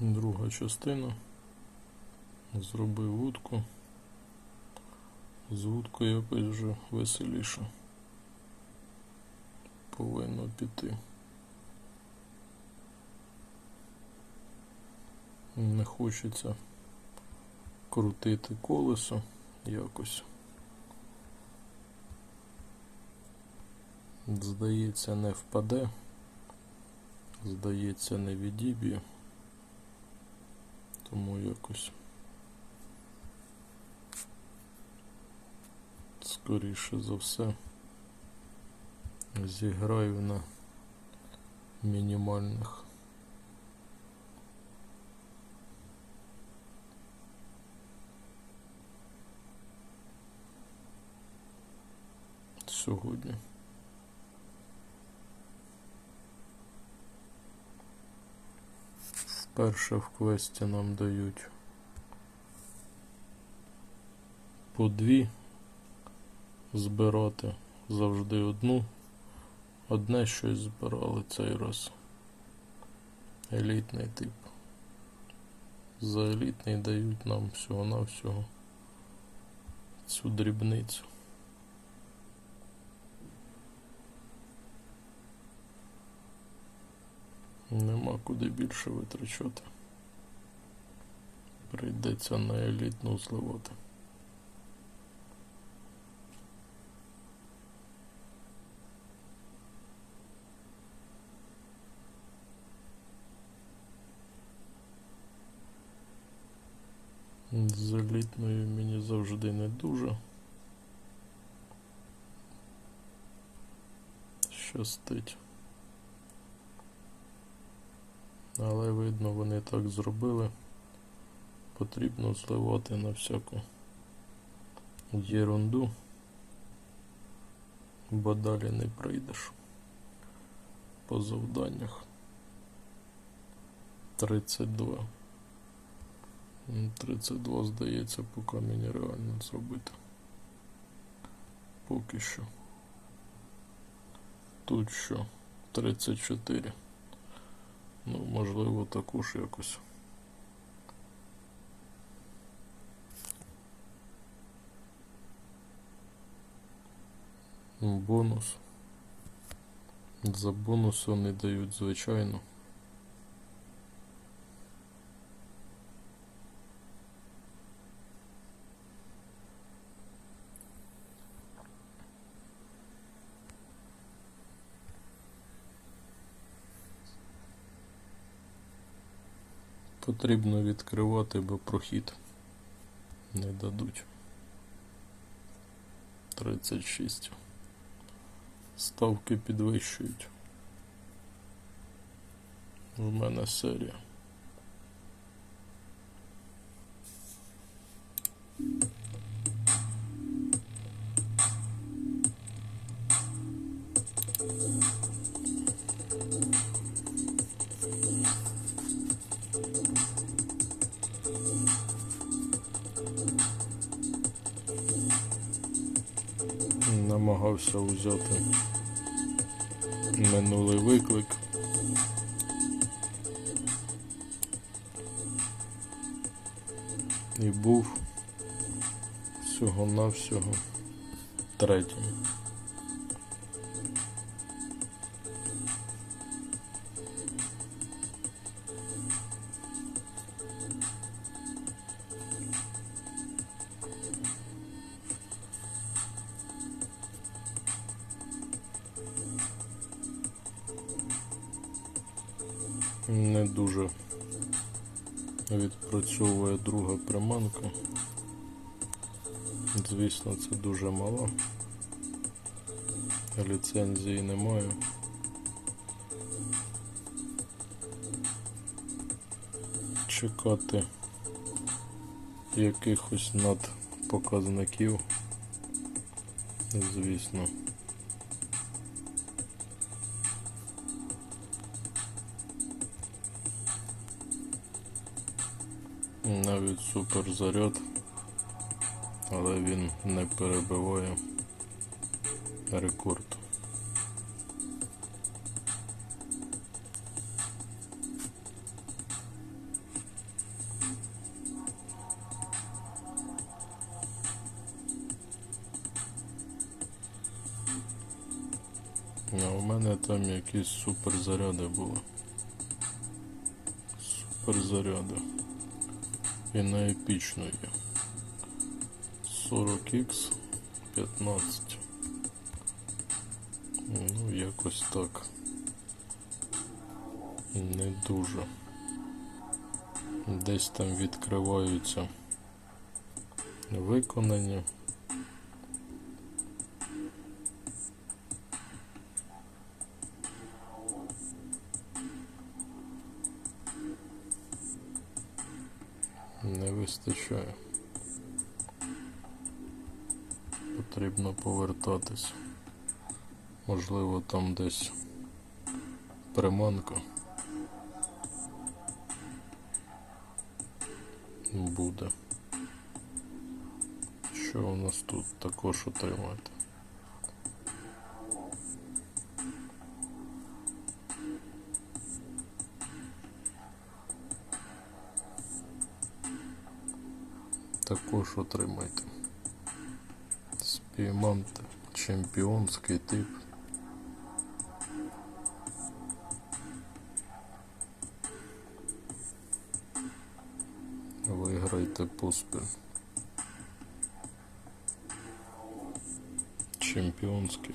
Друга частина. Зробив вудку. З вудкою якось вже веселіше. Повинно піти. Не хочеться крутити колесо якось. Здається, не впаде. Здається, не відіб'є. Тому якось скоріше за все зіграю на мінімальних сьогодні. Вперше в квесті нам дають по дві збирати завжди одну. Одне щось збирали цей раз. Елітний тип. За елітний дають нам всього-навсього цю дрібницю. Нема куди більше витрачати. Прийдеться на елітну зливати. З елітною мені завжди не дуже. Щастить. Але видно, вони так зробили. Потрібно зливати на всяку єрунду, бо далі не прийдеш по завданнях. 32. 32, здається, поки мені реально зробити. Поки що. Тут що? 34. Ну, можливо, також якось. Бонус. За бонус вони дають, звичайно. Потрібно відкривати, бо прохід не дадуть. 36. Ставки підвищують. В мене серія. Всього-навсього. Не дуже відпрацьовує друга приманка. Звісно, це дуже мало. Ліцензії немає. Чекати якихось надпоказників, звісно. Навіть суперзаряд, але він не перебиває рекорд. А у мене там якісь суперзаряди були. Суперзаряди. І на епічну є. 40х 15. Ну, якось так. Не дуже. Десь там відкриваються виконані. Не вистачає. Потрібно повертатись. Можливо, там десь приманка буде. Що у нас тут також отримати? Також отримайте. Спійманте чемпіонський тип. Виграйте поспіль. Чемпіонський.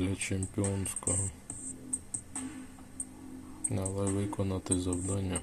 Для чемпіонського. Але виконати завдання.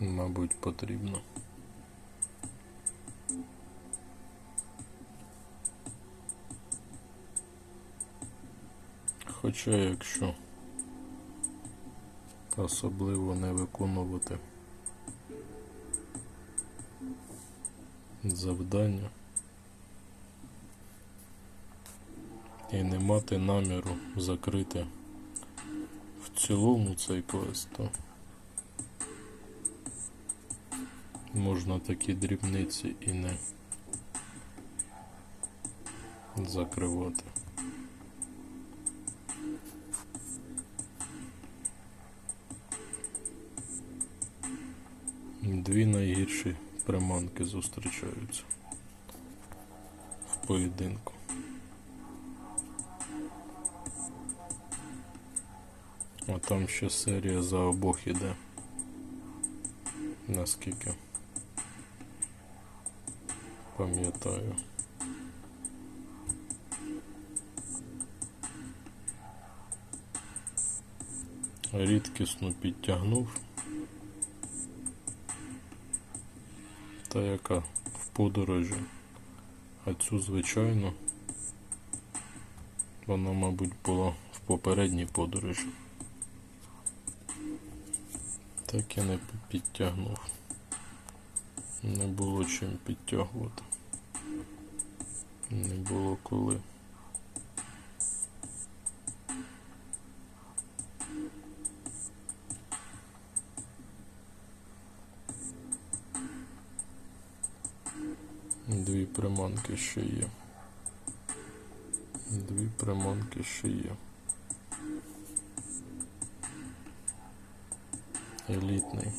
Мабуть, потрібно. Хоча якщо особливо не виконувати завдання і не мати наміру закрити в цілому цей квест, то можна такі дрібниці і не закривати. Дві найгірші приманки зустрічаються в поєдинку. А там ще серія за обох іде. Наскільки пам'ятаю. Рідкісно підтягнув. Та яка в подорожі, а цю звичайно вона, мабуть, була в попередній подорожі. Так я не підтягнув. Не було чим підтягувати. Не було коли. Ще є. Дві приманки ще є. Елітний.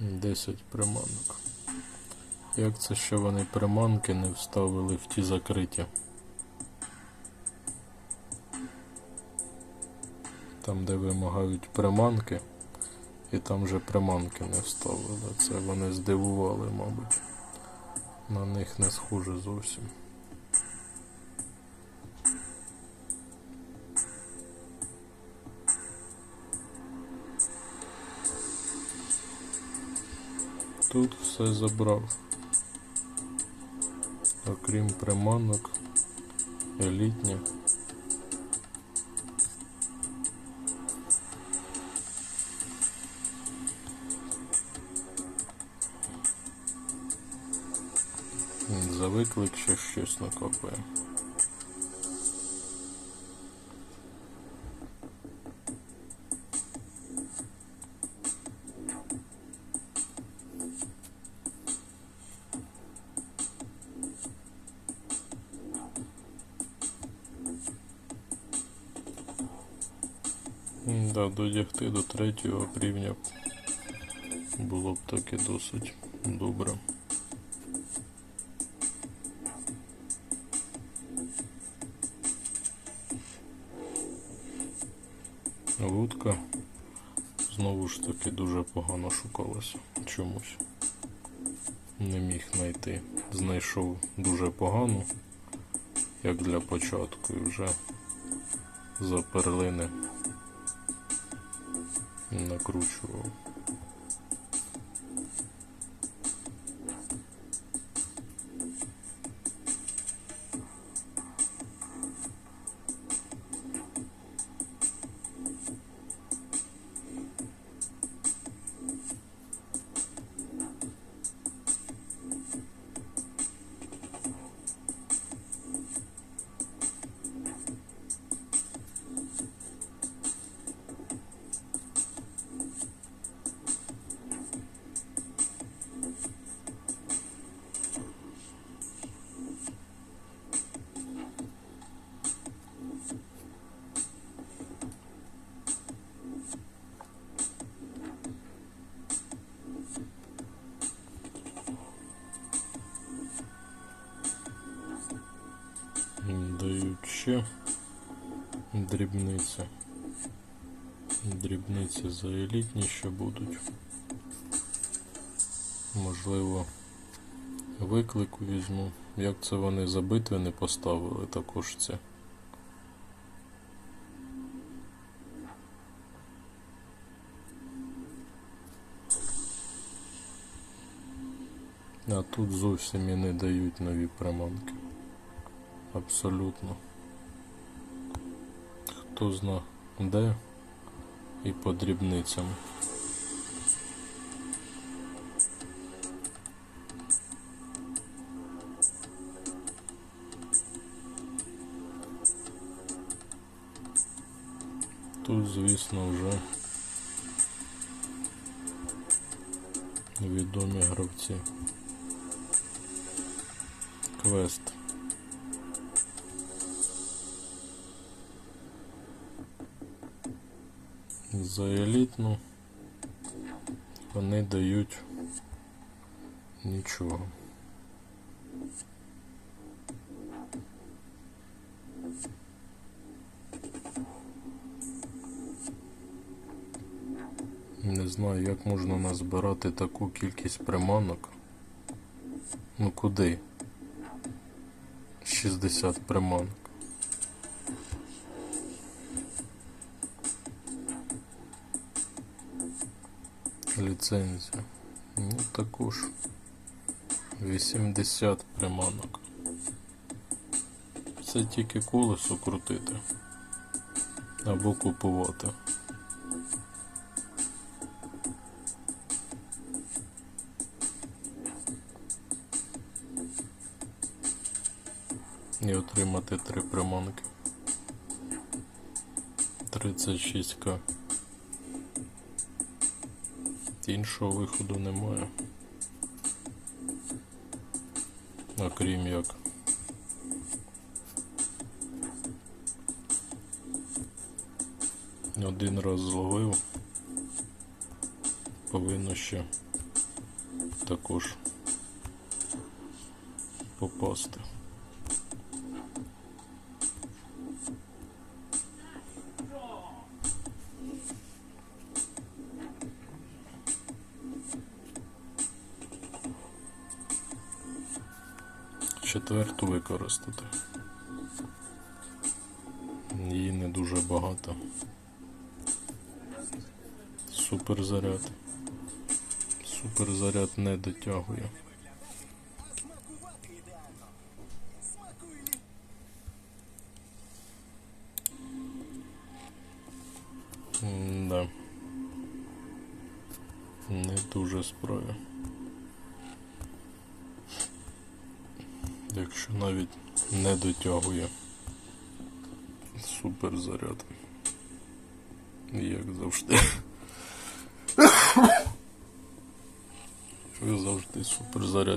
Десять приманок. Як це ще вони приманки не вставили в ті закриті? Там, де вимагають приманки, і там вже приманки не вставили. Це вони здивували, мабуть. На них не схоже зовсім. Тут все забрав. Окрім приманок, елітні. Виклик ще щось накопує. Да, додягти до третього рівня було б таки досить добре. Вудка знову ж таки дуже погано шукалася чомусь. Не міг знайти. Знайшов дуже погано, як для початку, і вже за перлини накручував. Ще дрібниці. Дрібниці за елітні ще будуть. Можливо, виклику візьму. Як це вони за битви не поставили також це. А тут зовсім і не дають нові приманки. Абсолютно. Хто де і по дрібницям. Тут, звісно, вже відомі гравці. Квест. За елітну вони дають нічого. Не знаю, як можна назбирати таку кількість приманок. Ну куди? 60 приманок. Ліцензія. Ну також 80 приманок. Це тільки колесо крутити або купувати. І отримати три приманки. 36к. Іншого виходу немає. Окрім як. Один раз зловив. Повинно ще також попасти. Четверту використати. Її не дуже багато. Суперзаряд. Суперзаряд не дотягує.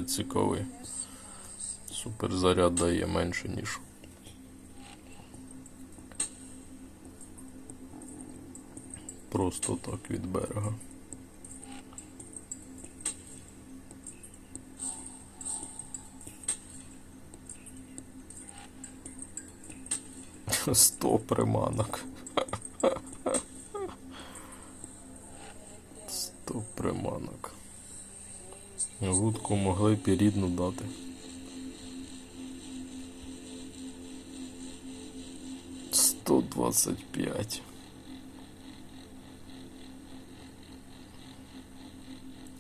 Цікавий. Суперзаряд дає менше, ніж просто так від берега. Сто приманок. Сто приманок. Вудку могли б і рідну дати. Сто двадцять п'ять.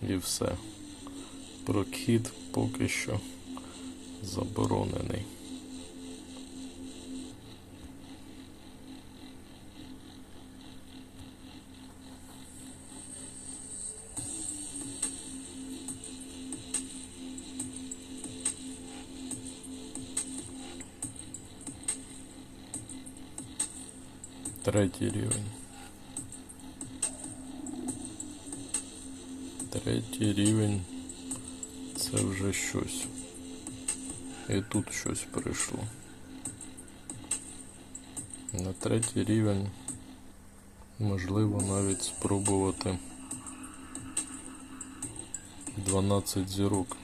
І все. Прохід поки що заборонений. Третій рівень. Третій рівень це вже щось. І тут щось прийшло. На третій рівень можливо навіть спробувати 12 зірок.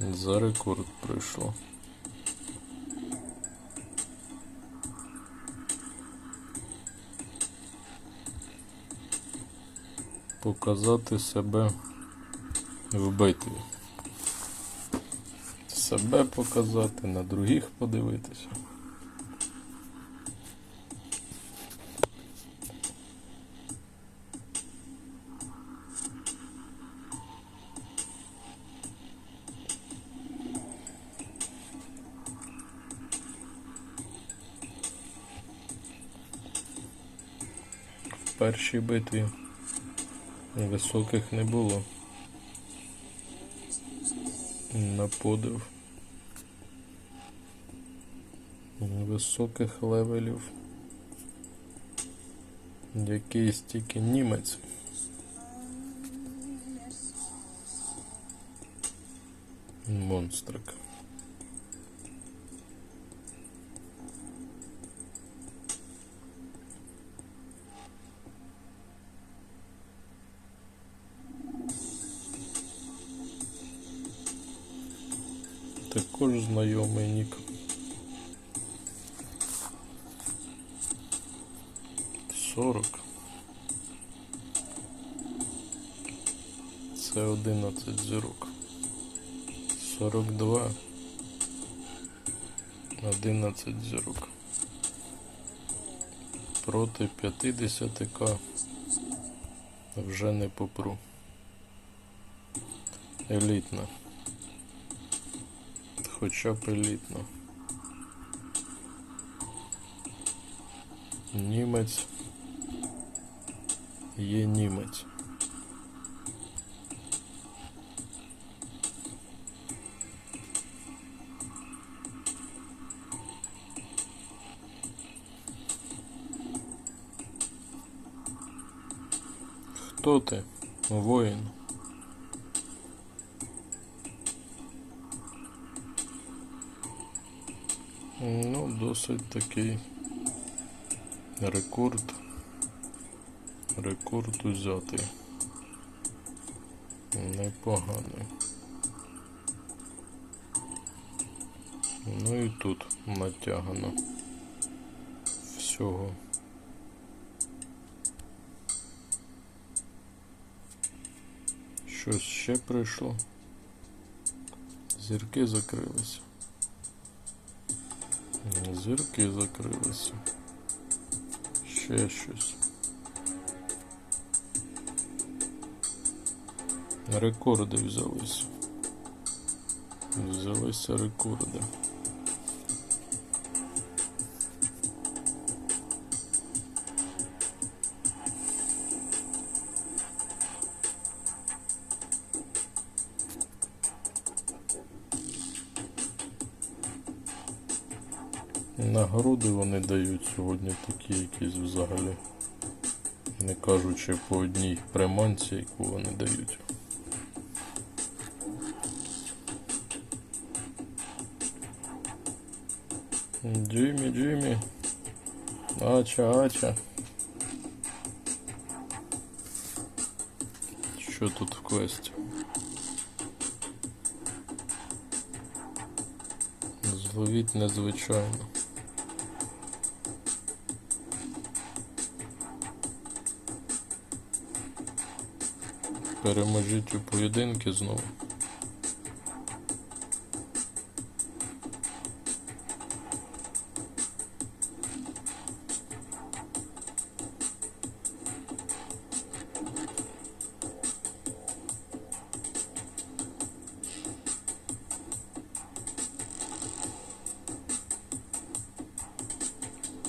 За рекорд прийшло. Показати себе в битві. Себе показати, на других подивитися. В першій битві високих не було. На подив. Високих левелів. Якийсь тільки німець. Монстрик. Також знайомий нік. Сорок. Це одинадцять зірок. Сорок два. Одинадцять зірок. Проти 50к вже не попру. Елітна. Хоча б елітно. Німець є німець. Хто ти, воїн? Ну, досить такий рекорд. Рекорд узятий. Непоганий. Ну і тут натягано всього. Щось ще прийшло. Зірки закрилися. Зірки закрилися. Ще щось. Рекорди взялися. Взялися рекорди. Нагороди вони дають сьогодні такі якісь взагалі. Не кажучи по одній приманці, яку вони дають. Джиммі, Джиммі. Ача, ача. Що тут в квесті? Зловіть незвичайно. Переможіть у поєдинки знову.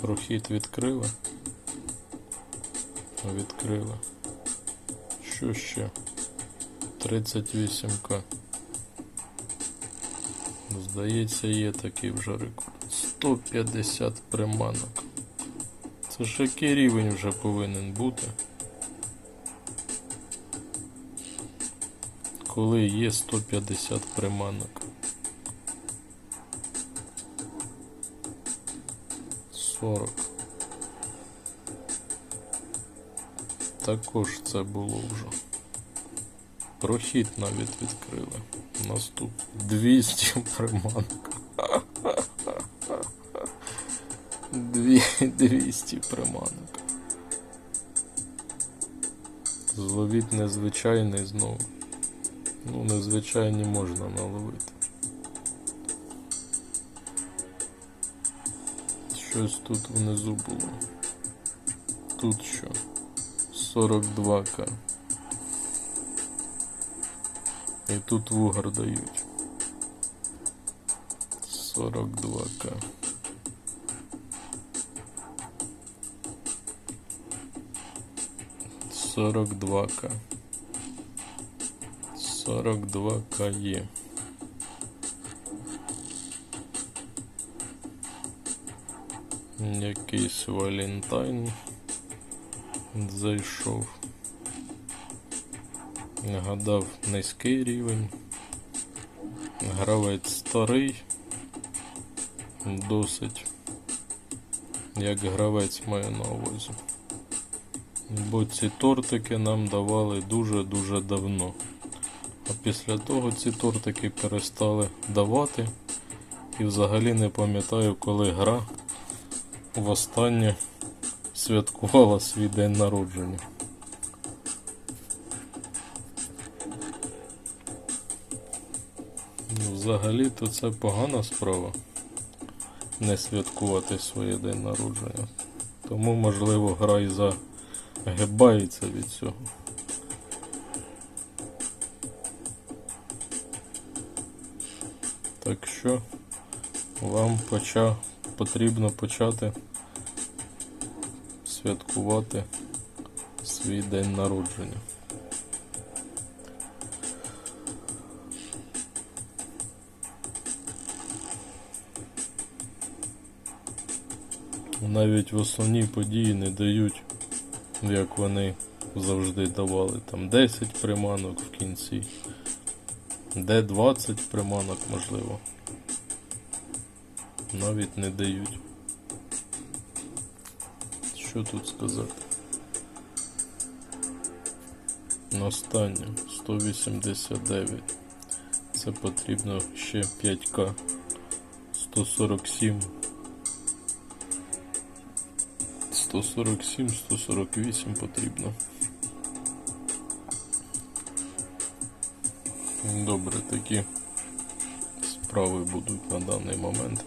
Прохід відкрили. Відкрили. Що ще? 38к. Здається, є такий вже рекорд. 150 приманок. Це ж який рівень вже повинен бути. Коли є 150 приманок. 40. Також це було вже. Прохід навіть відкрили. Наступ 200 приманок. 200 приманок. Зловіть незвичайний знову. Ну, незвичайні можна наловити. Щось тут внизу було. Тут що? 42к. І тут вугор дають. 42к. Сорок два к. Сорок два к є. Якийсь Валентайн зайшов. Гадав низький рівень. Гравець старий. Досить. Як гравець маю на увазі. Бо ці тортики нам давали дуже-дуже давно. А після того ці тортики перестали давати. І взагалі не пам'ятаю, коли гра востаннє святкувала свій день народження. Взагалі-то це погана справа не святкувати своє день народження. Тому, можливо, гра і загибається від цього. Так що вам поча... потрібно почати святкувати свій день народження. Навіть в основні події не дають, як вони завжди давали, там 10 приманок в кінці, де 20 приманок можливо. Навіть не дають. Що тут сказати? Останнє 189. Це потрібно ще 5к. 147. 147, 148 потрібно. Добре, такі справи будуть на даний момент.